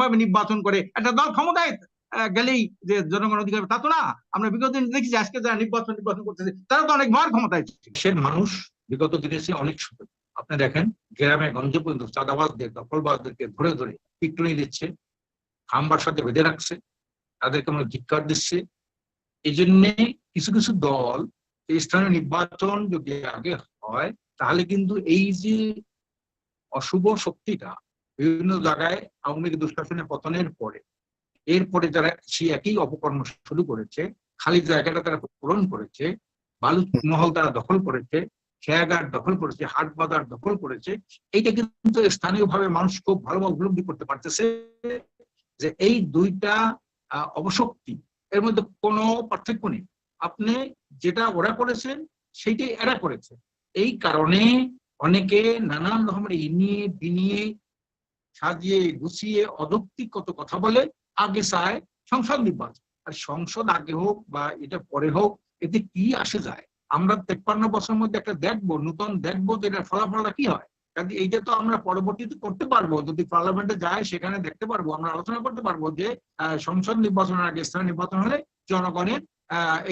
ভাবে নির্বাচন করে। একটা দল ক্ষমতায় গেলেই যে জনগণ অধিকার তা তো না। আমরা বিগত দিনে দেখেছি আজকে যারা নির্বাচন নির্বাচন করতেছে, তারা তো অনেকবার ক্ষমতায় ছিল। দেশের মানুষ বিগত দিনে অনেক আপনি দেখেন, গ্রামে গঞ্জে পর্যন্ত চাঁদাবাজদের, দখলবাজদেরকে ধরে ধরে পিটুনি দিচ্ছে, খাম্বার সাথে বেঁধে রাখছে, তাদেরকে আমরা ধিক্কার দিচ্ছে। এই জন্যে কিছু কিছু দল এই স্থানীয় নির্বাচন যদি আগে হয়, তাহলে কিন্তু এই যে অশুভ শক্তিটা বিভিন্ন জায়গায় আওয়ামী লীগ দুঃশাসনের পতনের পরে, এরপরে যারা সে একই অপকর্ম শুরু করেছে, খালি জায়গাটা তারা পূরণ করেছে বালু মহল তারা দখল করেছে, খেয়াঘাট দখল করেছে হাট বাজার দখল করেছে, এইটা কিন্তু স্থানীয়ভাবে মানুষ খুব ভালোভাবে উপলব্ধি করতে পারতেছে যে এই দুইটা অবশক্তি এর মধ্যে কোনো পার্থক্য নেই। আপনি যেটা ওরা করেছেন, সেইটাই এরা করেছে। এই কারণে অনেকে নানান রকমের ইনিয়ে বিনিয়ে সাজিয়ে গুছিয়ে অযৌক্তিক কত কথা বলে, আগে চায় সংসদ নির্বাচন। আর সংসদ আগে হোক বা এটা পরে হোক, এতে কি আসে যায়? আমরা তেপ্পান্ন বছরের মধ্যে একটা দেখব, নতুন দেখব যে এটার ফলাফলটা কি হয়। কাজে এইটা তো আমরা পরবর্তীতে করতে পারব। যদি পার্লামেন্টে যায়, সেখানে দেখতে পারব, আমরা আলোচনা করতে পারব যে সংসদ নির্বাচনের আগে স্থানীয় নির্বাচন হলে জনগণের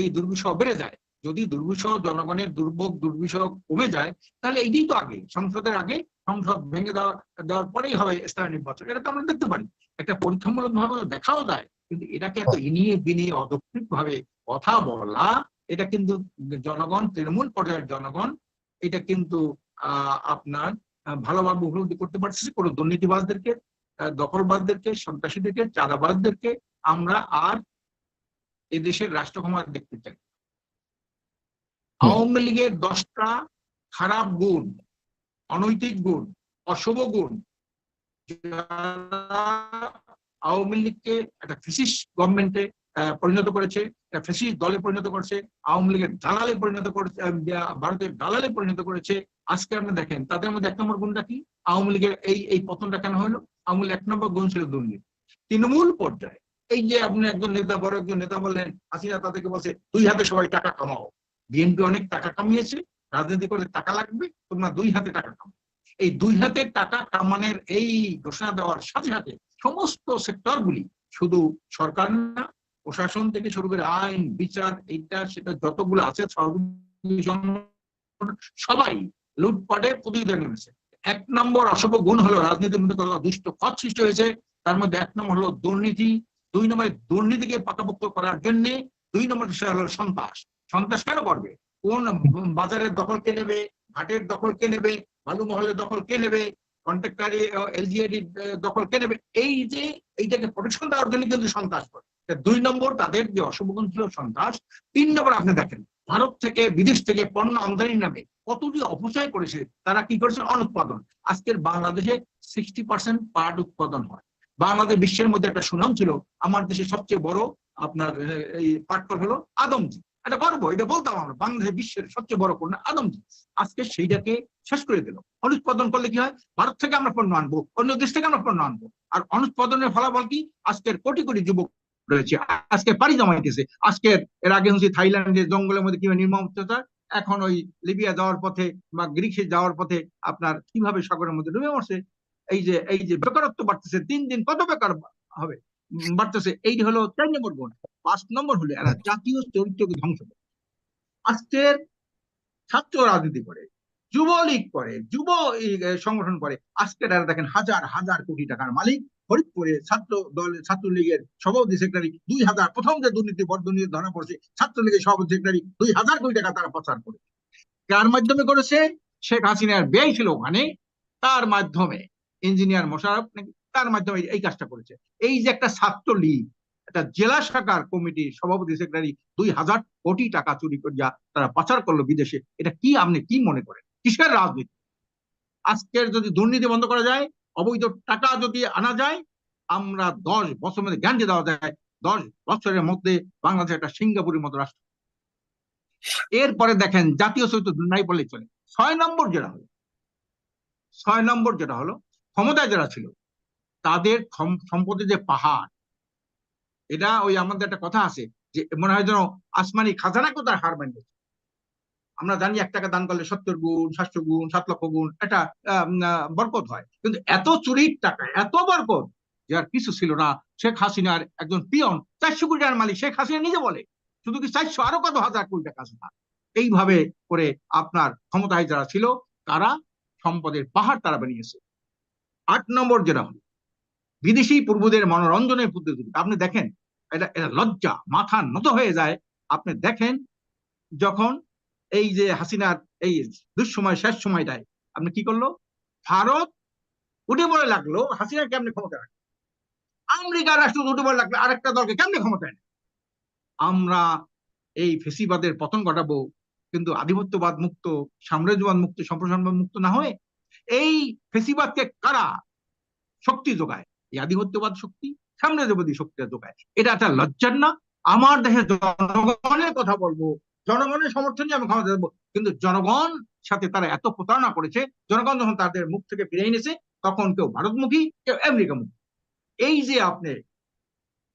এই দুর্বিষহ বেড়ে যায়। যদি দুর্বিষহ জনগণের দুর্ভোগ, দুর্বিষহ কমে যায়, তাহলে এইটাই তো আগে। সংসদের আগে সংসদ ভেঙে দেওয়া দেওয়ার পরেই হবে স্থানীয় নির্বাচন। এটা তো আমরা দেখতে পারি। একটা পরীক্ষামূলক ভাবে দেখাও যায়। কিন্তু এটাকে এত ইনিয়ে বিনিয়ে অযৌক্তিক ভাবে কথা বলা এটা কিন্তু জনগণ তৃণমূল পর্যায়ের জনগণ এটা কিন্তু আহ, আপনার ভালোভাবে উপলব্ধি করতে পারছে কোনো দুর্নীতিবাজদেরকে আহ, দখলবাজদেরকে সন্ত্রাসীদেরকে চাঁদাবাজদেরকে আমরা আর এদেশের রাষ্ট্র ক্ষমতা দেখতে চাই। আওয়ামী লীগের দশটা খারাপ গুণ অনৈতিক গুণ, অশুভ গুণ আওয়ামী লীগকে একটা ফিসিস গভর্নমেন্টে পরিণত করেছে, একটা ফিসিস দলে পরিণত করেছে, আওয়ামী লীগের দালালে পরিণত করেছে ভারতের দালালে পরিণত করেছে, আজকে আপনি দেখেন, তাদের মধ্যে এক নম্বর গুণটা কি? আওয়ামী লীগের এই এই পতনটা কেন হলো? আওয়ামী লীগ এক নম্বর গুণ ছিল দুর্নীতি। তৃণমূল পর্যায়ে, এই যে আপনি একজন নেতা, বড় একজন নেতা বললেন, হাসিনা তাদেরকে বলছে, দুই হাতে সবাই টাকা কামাও। বিএনপি অনেক টাকা কামিয়েছে রাজনীতি করে টাকা লাগবে, তোমরা দুই হাতে টাকা কামাও। এই দুই হাতে টাকা কামানোর এই ঘোষণা দেওয়ার সাথে সাথে সমস্ত সেক্টরগুলি, শুধু সরকার না, প্রশাসন থেকে শুরু করে আইন, বিচার, এইটা, সেটা যতগুলো আছে সবাই লুটপাটে প্রতিযোগিতা নেমেছে। এক নম্বর অশুভ গুণ হলো রাজনীতির মধ্যে কত দুষ্ট পথ সৃষ্টি হয়েছে, তার মধ্যে এক নম্বর হলো দুর্নীতি, দুই নম্বরে দুর্নীতিকে পাকাপোক্ত করার জন্য, দুই নম্বর বিষয় হলো সন্ত্রাস। সন্ত্রাস কেন করবে কোন বাজারের দখল কে নেবে ঘাটের দখল কে নেবে বালু মহলের দখল কে নেবে কন্ট্রাক্টারি এলজিআইডি দখল কে নেবে, এই যে এইটাকে প্রোটেকশন দেওয়ার জন্য কিন্তু সন্ত্রাস করে। দুই নম্বর তাদের যে অশুভগুণ ছিল সন্ত্রাস, তিন নম্বর আপনি দেখেন, ভারত থেকে, বিদেশ থেকে পণ্য আমদানি নামে কতটি অপচয় করেছে, তারা কি করেছে? অনুৎপাদন। আজকের বাংলাদেশে সিক্সটি পার্সেন্ট পাট উৎপাদন হয়। বাংলাদেশ বিশ্বের মধ্যে একটা সুনাম ছিল, আমার দেশে সবচেয়ে বড় আপনার এই পাট কল হলো আদমজি। এটা গর্ব এটা বলতাম আমরা, বাংলাদেশের বিশ্বের সবচেয়ে বড় পণ্য আদমজি আজকে সেইটাকে শেষ করে দিল। অনুৎপাদন করলে কি হয়? ভারত থেকে আমরা পণ্য আনব, অন্য দেশ থেকে আমরা পণ্য আনব। আর অনুৎপাদনের ফলাফল কি? আজকের কোটি কোটি যুবক রয়েছে, আজকে পাড়ি জমাইতেছে। আজকের এর আগে হচ্ছে থাইল্যান্ডের জঙ্গলের মধ্যে কীভাবে নির্মম অত্যাচার। এখন ওই লিবিয়া যাওয়ার পথে বা গ্রিসে যাওয়ার পথে আপনার কীভাবে সাগরের মধ্যে ডুবে মরছে? এই যে এই যে বেকারত্ব বাড়তেছে দিন দিন কত বেকার হবে? বাড়তেছে। এই হলো চার নম্বর গুণ পাঁচ নম্বর হলো এরা জাতীয় চরিত্রকে ধ্বংস করে। আজকের ছাত্র রাজনীতি করে, যুবলীগ করে, যুব সংগঠন করে, আজকের এরা দেখেন হাজার হাজার কোটি টাকার মালিক। ফরিদপুরে ছাত্র দল, ছাত্রলীগের সভাপতি সেক্রেটারি দুই হাজার, প্রথম যে দুর্নীতি দুর্নীতি ধরা পড়ছে, ছাত্রলীগের সভাপতি সেক্রেটারি দুই হাজার কোটি টাকা তারা প্রচার করে। কার মাধ্যমে করেছে? শেখ হাসিনার ব্যয় ছিল ওখানে। তার মাধ্যমে। ইঞ্জিনিয়ার মোশারফ নাকি তার মাধ্যমে এই কাজটা করেছে। এই যে একটা ছাত্রলীগ একটা জেলা শাখার কমিটির সভাপতি সেক্রেটারি দুই হাজার কোটি টাকা চুরি করিয়া তারা পাচার করল বিদেশে, এটা কি আপনি কি মনে করেন? কিসের রাজনীতি? আজকের যদি দুর্নীতি বন্ধ করা যায়, অবৈধ টাকা যদি আনা যায়, আমরা দশ বছরের মধ্যে গ্যারান্টি দেওয়া যায়, দশ বছরের মধ্যে বাংলাদেশ একটা সিঙ্গাপুরের মতো রাষ্ট্র। এরপরে দেখেন, জাতীয় চরিত্র নাই বললেই চলে। ছয় নম্বর যেটা হলো, ছয় নম্বর যেটা হলো, ক্ষমতায় যারা ছিল তাদের সম্পদের যে পাহাড়, এটা ওই আমাদের একটা কথা আছে যে মনে হয় যেন আসমানি খাজানাকেও তার হার মানিয়েছে। আমরা জানি এক টাকা দান করলে সত্তর গুণ, সাতশো গুণ, সাত লক্ষ গুণ, এটা বরকত হয়। কিন্তু এত চুরির টাকা, এত বরকত যার কিছু ছিল না। শেখ হাসিনার একজন পিয়ন, চারশো কোটি টাকার মালিক, শেখ হাসিনা নিজে বলে, শুধু কি চারশো, আরও কত হাজার কোটি টাকা আছে। এইভাবে করে আপনার ক্ষমতায় যারা ছিল, তারা সম্পদের পাহাড় তারা বানিয়েছে। আট নম্বর যেটা হলো বিদেশি পূর্বদের মনোরঞ্জনের পদ্ধতি আপনি দেখেন, এটা এটা লজ্জা, মাথা নত হয়ে যায়। আপনি দেখেন, যখন এই যে হাসিনার এই দুঃসময়, শেষ সময়টায় আপনি কি করল? ভারত উঠে পড়ে লাগল হাসিনা কেমনে ক্ষমতা রাখে আমেরিকার রাষ্ট্র উঠে পড়ে লাগল, আরেকটা দলকে কেমনে নেয় আমরা এই ফেসিবাদের পতন ঘটাবো, কিন্তু আধিপত্যবাদ মুক্ত, সাম্রাজ্যবাদ মুক্ত, সম্প্রসারণবাদ মুক্ত না হয়ে এই ফেসিবাদকে কারা শক্তি যোগায়? এই আধিপত্যবাদ শক্তি সাম্রাজ্যবাদী শক্তিটা যোগায় এটা একটা লজ্জার না। আমার দেশের জনগণের কথা বলব, জনগণের সমর্থন নিয়ে আমি ক্ষমতা দেবো। কিন্তু জনগণ সাথে তারা এত প্রতারণা করেছে, জনগণ যখন তাদের মুখ থেকে ফিরে এনেছে, তখন কেউ ভারতমুখী, কেউ আমেরিকামুখী। এই যে আপনি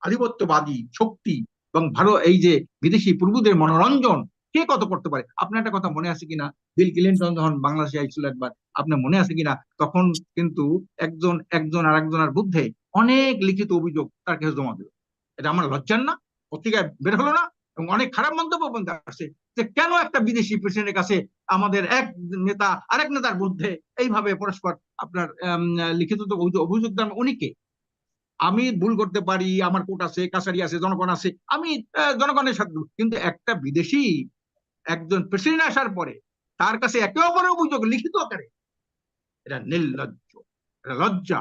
আধিপত্যবাদী শক্তি এবং ভারত, এই যে বিদেশি পূর্বদের মনোরঞ্জন কে কত করতে পারে? আপনার একটা কথা মনে আছে কিনা? বিল ক্লিন্টন যখন বাংলাদেশে আইছিল একবার, আপনার মনে আছে কিনা? তখন কিন্তু একজন একজন আর একজনের বিরুদ্ধে অনেক লিখিত অভিযোগ তার কাছে জমা দিল। এটা আমার লজ্জার না, পত্রিকায় বের হলো না এবং অনেক খারাপ মন্তব্য পর্যন্ত আসছে যে কেন একটা বিদেশি প্রেসিডেন্টের কাছে আমাদের এক নেতা, আরেক নেতার বিরুদ্ধে এইভাবে পরস্পর আপনার লিখিত অভিযোগ দেন উনি কে আমি ভুল করতে পারি, আমার কোর্ট আছে, কাছারি আছে, জনগণ আছে, আমি জনগণের সাথে কিন্তু একটা বিদেশি একজন প্রেসিডেন্ট আসার পরে তার কাছে একে অপরের অভিযোগ লিখিত আকারে। এটা নির্লজ্জ এটা লজ্জা।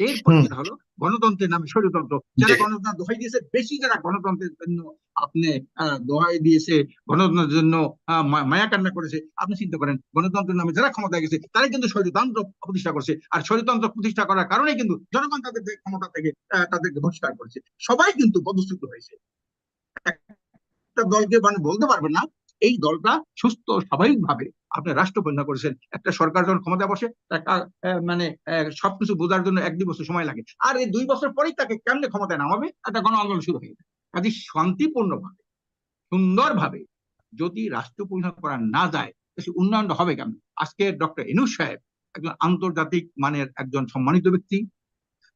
এরপর। যেটা হলো গণতন্ত্রের নামে স্বৈরতন্ত্র যারা গণতন্ত্র দোহাই দিয়েছে বেশি যারা গণতন্ত্রের জন্য আপনি দোহাই দিয়েছে গণতন্ত্রের জন্য মায়া কান্না করেছে আপনি চিন্তা করেন গণতন্ত্রের নামে যারা ক্ষমতায় গেছে তারাই কিন্তু স্বৈরতন্ত্র প্রতিষ্ঠা করেছে। আর স্বৈরতন্ত্র প্রতিষ্ঠা করার কারণে কিন্তু জনগণ তাদের ক্ষমতা থেকে তাদেরকে বহিষ্কার করেছে। সবাই কিন্তু পদচ্যুত হয়েছে। একটা দলকে মানে বলতে পারবেন না এই দলটা সুস্থ স্বাভাবিকভাবে আপনি রাষ্ট্র পরিণত করেছেন। একটা সরকার যখন ক্ষমতা বসে, একটা মানে সবকিছু বোঝার জন্য এক দুই বছর সময় লাগে। আর এই দুই বছর পরেই তাকে কেমনে ক্ষমতায় নামাবে? একটা গণ আন্দোলন শুরু হয়ে যায় কাজে শান্তিপূর্ণভাবে, সুন্দরভাবে যদি রাষ্ট্র পরিণত করা না যায় সে উন্নয়নটা হবে কেমন? আজকে ডক্টর ইনুস সাহেব একজন আন্তর্জাতিক মানের একজন সম্মানিত ব্যক্তি।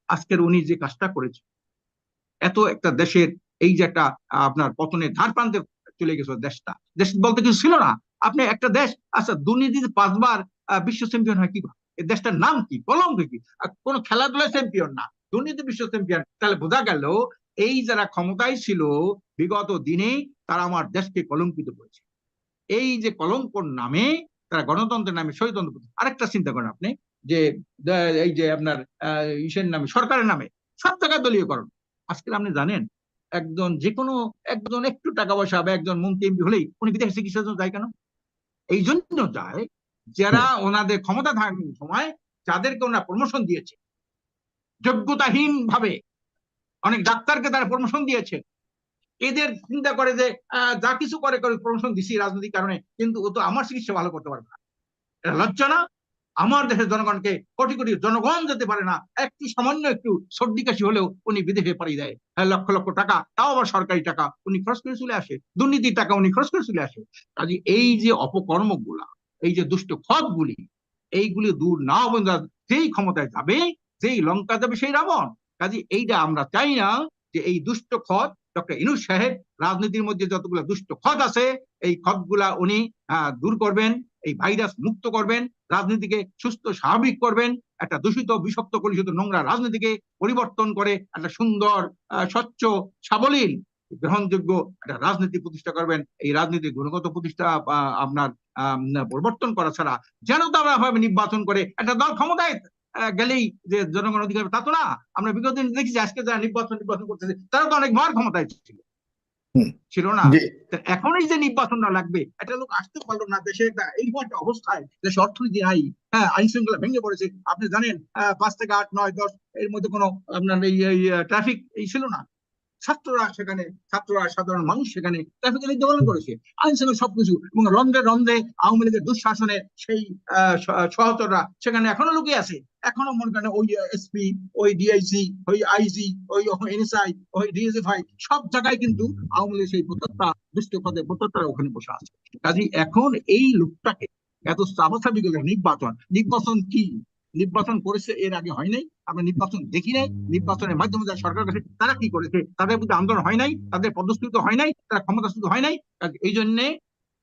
আজকের উনি যে কাজটা করেছে এত একটা দেশের এই যে একটা আপনার পতনের ধার প্রান্তে চলে গেছে দেশটা। দেশ বলতে কিছু ছিল না। আপনি একটা দেশ আচ্ছা দুর্নীতিতে পাঁচবার বিশ্ব চ্যাম্পিয়ন হয় কি এই দেশটার নাম কি? কলঙ্ক কি? কোন খেলাধুলায় চ্যাম্পিয়ন না। দুর্নীতি বিশ্ব চ্যাম্পিয়ন তাহলে বোঝা গেল, এই যারা ক্ষমতায় ছিল, বিগত দিনে তারা আমার দেশকে কলঙ্কিত করেছে। এই যে কলঙ্কর নামে তারা গণতন্ত্রের নামে স্বৈরতন্ত্র আরেকটা চিন্তা করেন আপনি, যে, এই যে আপনার ইসের নামে, সরকারের নামে, সব টাকা দলীয়করণ। আজকে আপনি জানেন একজন যে কোনো একজন একটু টাকা পয়সা বা একজন মন্ত্রী এমপি হলেই উনি বিদেশে চিকিৎসার জন্য যায় কেন? এই জন্য যায় যারা ওনাদের ক্ষমতা থাকার সময় যাদেরকে ওনারা প্রমোশন দিয়েছে যোগ্যতাহীন ভাবে অনেক ডাক্তারকে তারা প্রমোশন দিয়েছে এদের চিন্তা করে যে আহ, যা কিছু করে করে প্রমোশন দিছি রাজনৈতিক কারণে কিন্তু ও তো আমার চিকিৎসা ভালো করতে পারবে না। এটা লজ্জা না? আমার দেশের জনগণকে কোটি কোটি জনগণ যেতে পারে না একটু সামান্য একটু সর্দি কাশি হলেও উনি বিদেশে পাড়ি দেয়। হ্যাঁ, লক্ষ লক্ষ টাকা তাও আবার সরকারি টাকা উনি খরচ করে চলে আসে দুর্নীতির টাকা উনি খরচ করে চলে আসে। কাজে এই যে অপকর্মগুলা এই যে দুষ্ট খতগুলি এইগুলি দূর না বন্ধ যেই ক্ষমতায় যাবে যেই লঙ্কা যাবে সেই রাবণ। কাজে এইটা আমরা চাই না যে এই দুষ্ট খত ডক্টর ইনুস সাহেব রাজনীতির মধ্যে যতগুলো দুষ্ট খত আছে এই খতগুলা উনি আহ, দূর করবেন। এই ভাইরাস মুক্ত করবেন, রাজনীতিকে সুস্থ, স্বাভাবিক করবেন, একটা দূষিত, বিষাক্ত, কলুষিত নোংরা রাজনীতিকে পরিবর্তন করে একটা সুন্দর স্বচ্ছ, সাবলীল, গ্রহণযোগ্য একটা রাজনীতি প্রতিষ্ঠা করবেন এই রাজনীতির গুণগত প্রতিষ্ঠা আপনার পরিবর্তন করা ছাড়া যেন তারা ভাবে নির্বাচন করে একটা দল ক্ষমতায় গেলেই যে জনগণ অধিকার, তা তো না আমরা বিগত দিন দেখেছি, আজকে যারা নির্বাচন নির্বাচন করতেছে, তারা তো অনেক বার ক্ষমতায় ছিল। ছিল না। এখন এই যে নির্বাচনটা লাগবে একটা লোক আসতে পারল না দেশে একটা এইরকম একটা অবস্থায় দেশে অর্থনীতি নাই হ্যাঁ আইন শৃঙ্খলা ভেঙে পড়েছে আপনি জানেন আহ, পাঁচ থেকে আট নয় দশ এর মধ্যে কোনো আপনার এই ট্রাফিক এই ছিল না। ছাত্ররা সেখানে, ছাত্ররা সাধারণ মানুষ সেখানে ট্রাফিক আইন দোলন করেছে। আইন শৃঙ্খলা সবকিছু এবং রন্ধে রন্ধে আওয়ামী লীগের দুঃশাসনে সেই সহচররা সেখানে এখনও লুকিয়ে আছে। এখনও মনে করেন ওই এসপি ওই ডিআইসি ওই আইজি ওই এনএসআই ওই ডিএসএফআই সব জায়গায় কিন্তু আওয়ামী লীগের সেই প্রত্যেকটা দুষ্ট পদে প্রত্যেকটা ওখানে বসে আছে। কাজে এখন এই লোকটাকে এত চাপাচাপি করে নির্বাচন নির্বাচন কি? নির্বাচন করেছে, এর আগে হয় নাই। আমরা নির্বাচন দেখি নাই। নির্বাচনের মাধ্যমে যারা সরকার কাছে তারা কি করেছে? তাদের প্রতি আন্দোলন হয় নাই, তাদের পদস্ফীত হয় নাই, তারা ক্ষমতাচ্যুত হয় নাই। এই জন্যে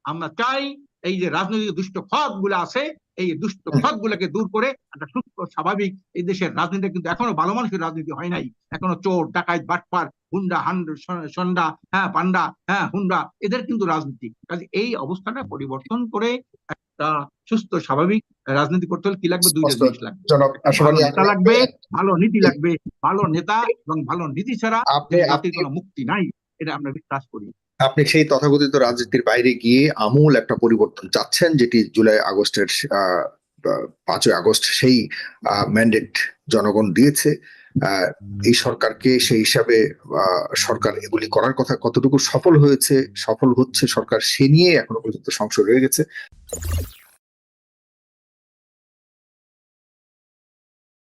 আমরা চাই, এই যে রাজনৈতিক দুষ্ট ফাঁদগুলো আছে, এই দুষ্ট ফাঁদ গুলোকে দূর করে একটা সুস্থ, স্বাভাবিক এই দেশের রাজনীতি কিন্তু এখনও ভালো মানুষের রাজনীতি হয় নাই। এখনও চোর, ডাকাত, বাটপার, হুন্ডা, হান্ড সন্ডা হ্যাঁ পান্ডা হ্যাঁ হুন্ডা, এদের কিন্তু রাজনীতি। কাজে এই অবস্থাটা পরিবর্তন করে একটা সুস্থ স্বাভাবিক রাজনীতি করতে হলে কি লাগবে? দুইটা। জিনিস লাগবে। নেতা লাগবে ভালো নীতি লাগবে ভালো নেতা এবং ভালো নীতি ছাড়া জাতির কোনো মুক্তি নাই এটা আমরা বিশ্বাস করি। আপনি সেই তথাকথিত রাজনীতির বাইরে গিয়ে আমূল একটা পরিবর্তন চাচ্ছেন যেটি জুলাই আগস্টের আহ, পাঁচই আগস্ট সেই ম্যান্ডেট জনগণ দিয়েছে। এই সরকারকে সেই হিসাবে আহ, সরকার এগুলি করার কথা কতটুকু সফল হয়েছে সফল হচ্ছে সরকার সে নিয়ে এখনও পর্যন্ত সংশয় রয়ে গেছে।